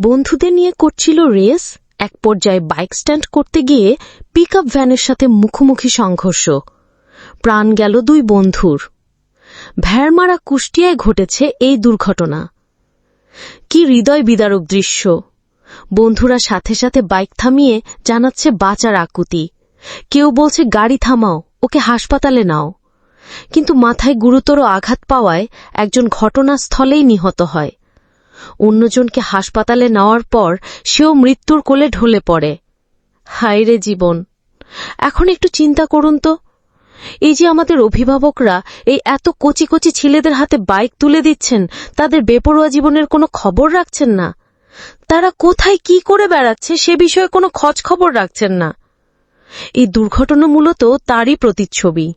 বন্ধুদের নিয়ে করছিল রেস, এক পর্যায়ে বাইক স্ট্যান্ড করতে গিয়ে পিক ভ্যানের সাথে মুখোমুখি সংঘর্ষ। প্রাণ গেল দুই বন্ধুর। ভ্যারমারা কুষ্টিয়ায় ঘটেছে এই দুর্ঘটনা। কি হৃদয় বিদারক দৃশ্য। বন্ধুরা সাথে সাথে বাইক থামিয়ে জানাচ্ছে, বাঁচার আকুতি। কেউ বলছে, গাড়ি থামাও, ওকে হাসপাতালে নাও। কিন্তু মাথায় গুরুতর আঘাত পাওয়ায় একজন ঘটনাস্থলেই নিহত হয়। অন্যজনকে হাসপাতালে নেওয়ার পর সেও মৃত্যুর কোলে ঢলে পড়ে। হায় রে জীবন! এখন একটু চিন্তা করুন তো। এই যে আমাদের অভিভাবকরা এই এত কচি কচি ছেলেদের হাতে বাইক তুলে দিচ্ছেন, তাদের বেপরোয়া জীবনের কোনো খবর রাখছেন না? তারা কোথায় কি করে বেড়াচ্ছে সে বিষয়ে কোনো খবর রাখছেন না? এই দুর্ঘটনা মূলত তারই প্রতিচ্ছবি।